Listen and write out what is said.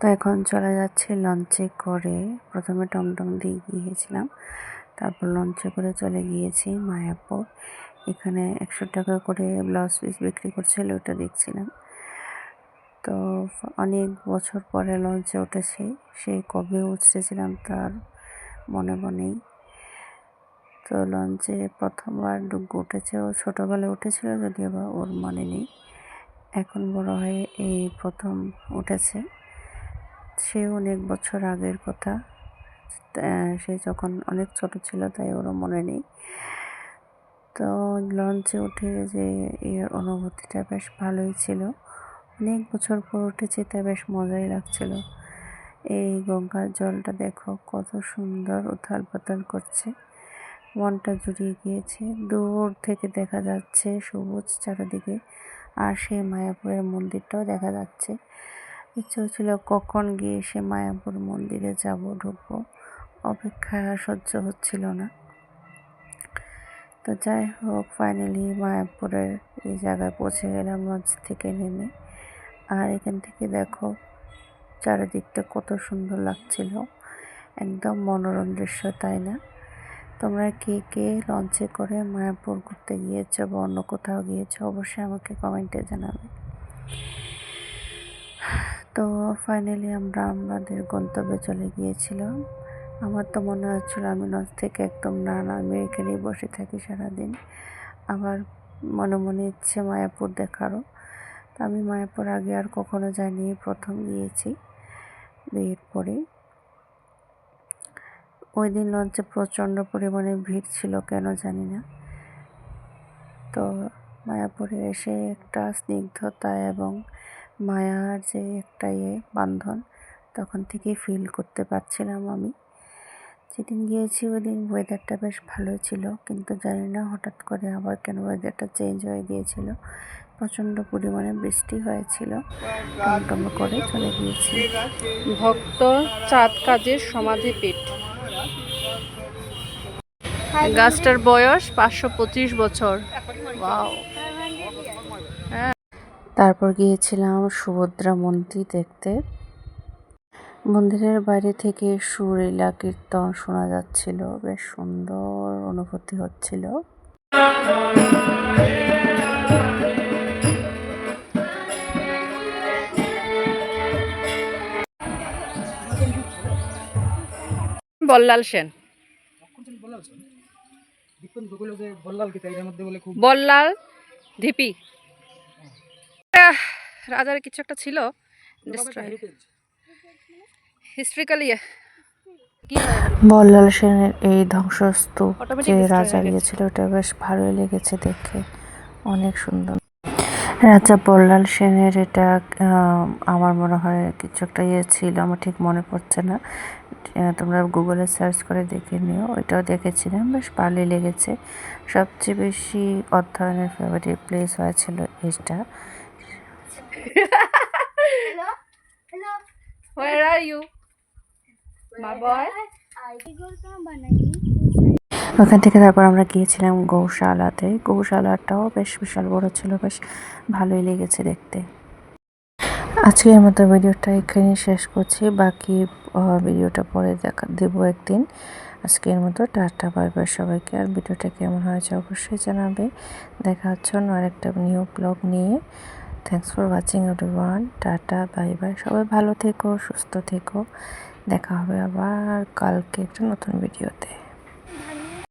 তো এখন চলে যাচ্ছি লঞ্চে করে। প্রথমে টমটম দিয়ে গিয়েছিলাম। তারপর লঞ্চে করে চলে গিয়েছি মায়াপুর। এখানে একশো টাকা করে ব্লাউজ পিস বিক্রি করছিল, ওটা দেখছিলাম। তো অনেক বছর পরে লঞ্চে উঠেছি সেই কবে উঠতেছিলাম তার মনে মনেই। তো লঞ্চে প্রথমবার উঠেছে। ও ছোটোবেলায় উঠেছিল, যদিও বা ওর মনে নেই। এখন বড় হয়ে এই প্রথম উঠেছে। সে অনেক বছর আগের কথা। সে যখন অনেক ছোট ছিল তাই ওরও মনে নেই। তো লঞ্চে উঠে যে এর অনুভূতিটা বেশ ভালোই ছিল। অনেক বছর পর উঠেছি তাই বেশ মজাই লাগছিল। এই গঙ্গার জলটা দেখো কত সুন্দর উথাল পাতাল করছে। মনটা জুড়িয়ে গিয়েছে। দূর থেকে দেখা যাচ্ছে সবুজ চারিদিকে। আর সেই মায়াপুরের মন্দিরটাও দেখা যাচ্ছে। ইচ্ছে হচ্ছিল কখন গিয়ে সে মায়াপুর মন্দিরে যাব ঢুকবো। অপেক্ষা সহ্য হচ্ছিল না। তো যাই হোক ফাইনালি মায়াপুরের এই জায়গায় পৌঁছে গেলাম লঞ্চ থেকে নেমে। আর এখান থেকে দেখো চারিদিকটা কত সুন্দর লাগছিল। একদম মনোরম দৃশ্য, তাই না? তোমরা কে কে লঞ্চে করে মায়াপুর ঘুরতে গিয়েছো বা অন্য কোথাও গিয়েছো অবশ্যই আমাকে কমেন্টে জানাবে। তো ফাইনালি আমরা আমাদের গন্তব্যে চলে গিয়েছিলাম। আমার তো মনে হচ্ছিল আমি লঞ্চ থেকে একদম না না, আমি এখানেই বসে থাকি সারাদিন। আবার মনে মনে ইচ্ছে মায়াপুর দেখারও তো আমি মায়াপুর আগে আর কখনো যাইনি, প্রথম গিয়েছি বিয়ের পরে ওই দিন লঞ্চে প্রচণ্ড পরিমাণে ভিড় ছিল, কেন জানি না। তো মায়াপুরে এসে একটা স্নিগ্ধতা এবং মায়ার যে একটা ইয়ে বান্ধন তখন থেকেই ফিল করতে পারছিলাম আমি। যেদিন গিয়েছি ওই দিন ওয়েদারটা বেশ ভালো ছিল কিন্তু জানি না হঠাৎ করে আবার কেন ওয়েদারটা চেঞ্জ হয়ে গিয়েছিল। প্রচণ্ড পরিমাণে বৃষ্টি হয়েছিল। টমটমে করে চলে গিয়েছি। ভক্ত চাঁদ কাজের সমাধি পীঠ। গাছটার বয়স পাঁচশো পঁচিশ বছর। ওয়াও তারপর গিয়েছিলাম সুভদ্রা মন্দির দেখতে। মন্দিরের বাইরে থেকে সুরেলা কীর্তন শোনা যাচ্ছিল বেশ সুন্দর অনুভূতি হচ্ছিল। বল্লাল সেন। বল্লাল ধিপি রাজার কিছু একটা ছিল। হিস্ট্রিক্যালি বল্লাল সেনের এই ধ্বংসস্তূপ যে রাজা গিয়েছিল ওটা বেশ ভালোই লেগেছে দেখে। অনেক সুন্দর। রাজা বল্লাল সেনের এটা আহ, আমার মনে হয় কিছু একটা ইয়ে ছিল আমার ঠিক মনে পড়ছে না। তোমরা গুগলে সার্চ করে দেখে নিও ওইটাও দেখেছিলাম বেশ ভালোই লেগেছে। সবচেয়ে বেশি অধ্যয়নের ফেভারিট প্লেস হয়েছিল এটা Where are you? My boy? ওখান থেকে তারপর আমরা গিয়েছিলাম গৌশালাতে। গৌশালাটাও বেশ বিশাল বড় ছিল বেশ ভালোই লেগেছে দেখতে। আজকের মতো ভিডিওটা এখানে শেষ করছি। বাকি ভিডিওটা পরে দেখা দেবো একদিন। আজকের মতো টাটা বাই বাই সবাইকে। আর ভিডিওটা কেমন হয়েছে অবশ্যই জানাবে। দেখা হচ্ছে অন্য আরেকটা নিউ ব্লগ নিয়ে। Thanks for watching everyone tata bye bye সবাই ভালো থেকো, সুস্থ থেকো। দেখা হবে আবার কালকে একটা নতুন ভিডিওতে